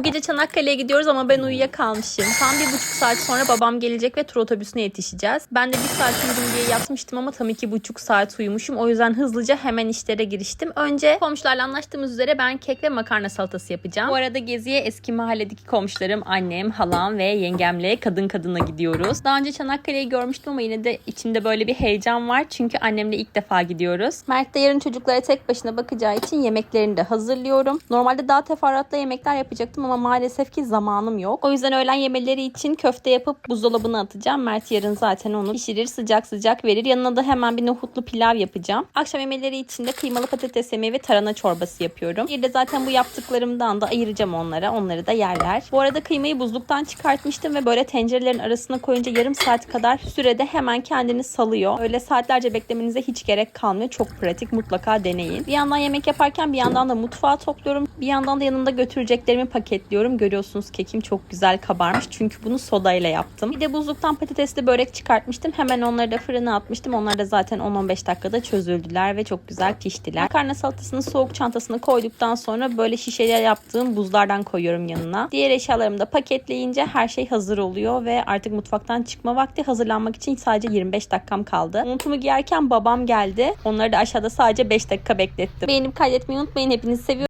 Bu gece Çanakkale'ye gidiyoruz ama ben uyuyakalmışım. Tam bir buçuk saat sonra babam gelecek ve tur otobüsüne yetişeceğiz. Ben de bir saat uyudum diye yatmıştım ama tam iki buçuk saat uyumuşum. O yüzden hızlıca hemen işlere giriştim. Önce komşularla anlaştığımız üzere ben kek ve makarna salatası yapacağım. Bu arada geziye eski mahalledeki komşularım, annem, halam ve yengemle kadın kadına gidiyoruz. Daha önce Çanakkale'yi görmüştüm ama yine de içimde böyle bir heyecan var. Çünkü annemle ilk defa gidiyoruz. Mert de yarın çocuklara tek başına bakacağı için yemeklerini de hazırlıyorum. Normalde daha teferruatlı yemekler yapacaktım ama maalesef ki zamanım yok. O yüzden öğlen yemeleri için köfte yapıp buzdolabına atacağım. Mert yarın zaten onu pişirir sıcak sıcak verir. Yanına da hemen bir nohutlu pilav yapacağım. Akşam yemeleri için de kıymalı patates yemeği ve tarhana çorbası yapıyorum. Bir de zaten bu yaptıklarımdan da ayıracağım onlara. Onları da yerler. Bu arada kıymayı buzluktan çıkartmıştım ve böyle tencerelerin arasına koyunca yarım saat kadar sürede hemen kendini salıyor. Öyle saatlerce beklemenize hiç gerek kalmıyor. Çok pratik. Mutlaka deneyin. Bir yandan yemek yaparken bir yandan da mutfağı topluyorum. Bir yandan da yanında götüreceklerimi paketliyorum. Görüyorsunuz kekim çok güzel kabarmış. Çünkü bunu sodayla yaptım. Bir de buzluktan patatesli börek çıkartmıştım. Hemen onları da fırına atmıştım. Onlar da zaten 10-15 dakikada çözüldüler ve çok güzel piştiler. Makarna salatasını soğuk çantasına koyduktan sonra böyle şişeler yaptığım buzlardan koyuyorum yanına. Diğer eşyalarımı da paketleyince her şey hazır oluyor ve artık mutfaktan çıkma vakti hazırlanmak için sadece 25 dakikam kaldı. Montumu giyerken babam geldi. Onları da aşağıda sadece 5 dakika beklettim. Beğenip kaydetmeyi unutmayın. Hepinizi seviyorum.